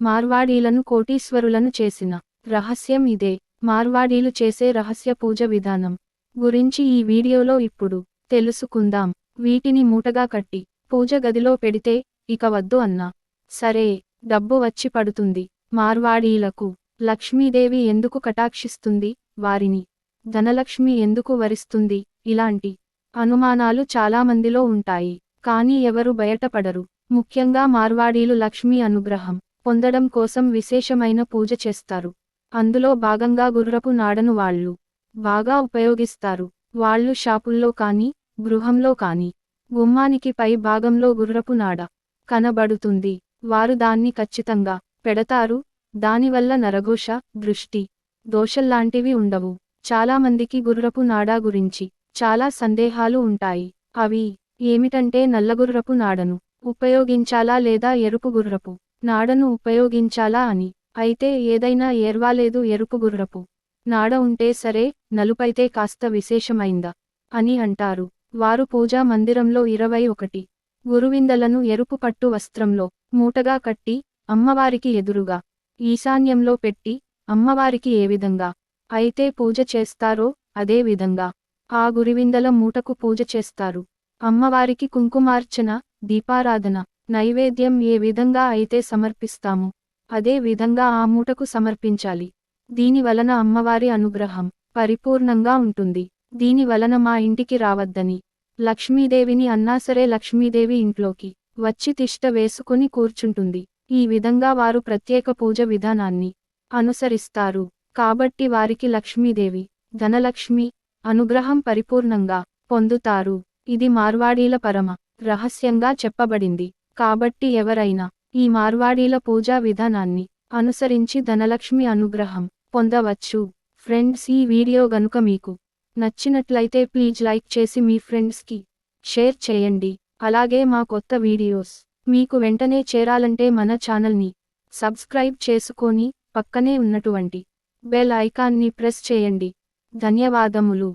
మార్వాడీలను కోటీశ్వరులను చేసిన రహస్యం ఇదే. మార్వాడీలు చేసే రహస్య పూజ విధానం గురించి ఈ వీడియోలో ఇప్పుడు తెలుసుకుందాం. వీటిని మూటగా కట్టి పూజ గదిలో పెడితే ఇక వద్దు అన్నా. సరే డబ్బు వచ్చి పడుతుంది. మార్వాడీలకు లక్ష్మీదేవి ఎందుకు కటాక్షిస్తుంది? వారిని ధనలక్ష్మి ఎందుకు వరిస్తుంది? ఇలాంటి అనుమానాలు చాలామందిలో ఉంటాయి. కానీ ఎవరు బయటపడరు. ముఖ్యంగా మార్వాడీలు లక్ష్మీ అనుగ్రహం పొందడం కోసం విశేషమైన పూజ చేస్తారు. అందులో భాగంగా గుర్రపు నాడను వాళ్ళు బాగా ఉపయోగిస్తారు. వాళ్ళు షాపుల్లో కానీ గృహంలో కానీ గుమ్మానికి పై భాగంలో గుర్రపు నాడ కనబడుతుంది. వారు దాన్ని ఖచ్చితంగా పెడతారు. దానివల్ల నరఘోష దృష్టి దోషల్లాంటివి ఉండవు. చాలామందికి గుర్రపు నాడా గురించి చాలా సందేహాలు ఉంటాయి. అవి ఏమిటంటే నల్లగుర్రపు నాడను ఉపయోగించాలా లేదా ఎరుపు గుర్రపు? నాడను ఉపయోగించాలా అని. అయితే ఏదైనా ఏర్వాలేదు ఎరుపు గుర్రపు. నాడ ఉంటే సరే నలుపైతే కాస్త విశేషమైందా? అని అంటారు. వారు పూజా మందిరంలో ఇరవై ఒకటి. గురువిందలను ఎరుపు పట్టు వస్త్రంలో మూటగా కట్టి అమ్మవారికి ఎదురుగా ఈశాన్యంలో పెట్టి అమ్మవారికి ఏ విధంగా అయితే పూజ చేస్తారో అదే విధంగా ఆ గురివిందల మూటకు పూజ చేస్తారు. అమ్మవారికి కుంకుమార్చన దీపారాధన. నైవేద్యం ఏ విధంగా అయితే సమర్పిస్తాము అదే విధంగా ఆ మూటకు సమర్పించాలి. దీని వలన అమ్మవారి అనుగ్రహం పరిపూర్ణంగా ఉంటుంది. దీని వలన మా ఇంటికి రావద్దని. లక్ష్మీదేవిని అన్నా సరే లక్ష్మీదేవి ఇంట్లోకి వచ్చి తిష్ట వేసుకుని కూర్చుంటుంది. ఈ విధంగా వారు ప్రత్యేక పూజ విధానాన్ని అనుసరిస్తారు. కాబట్టి వారికి లక్ష్మీదేవి ధనలక్ష్మి అనుగ్రహం పరిపూర్ణంగా పొందుతారు. ఇది మార్వాడీల పరమ రహస్యంగా చెప్పబడింది. కాబట్టి ఎవరైనా ఈ మార్వాడీల పూజా విధానాన్ని అనుసరించి ధనలక్ష్మి అనుగ్రహం పొందవచ్చు. ఫ్రెండ్స్ ఈ వీడియో గనుక మీకు నచ్చినట్లయితే ప్లీజ్ లైక్ చేసి మీ ఫ్రెండ్స్కి షేర్ చేయండి. అలాగే మా కొత్త వీడియోస్ మీకు వెంటనే చేరాలంటే మన ఛానల్ని సబ్స్క్రైబ్ చేసుకొని పక్కనే ఉన్నటువంటి బెల్ ఐకాన్ని ప్రెస్ చేయండి. ధన్యవాదములు.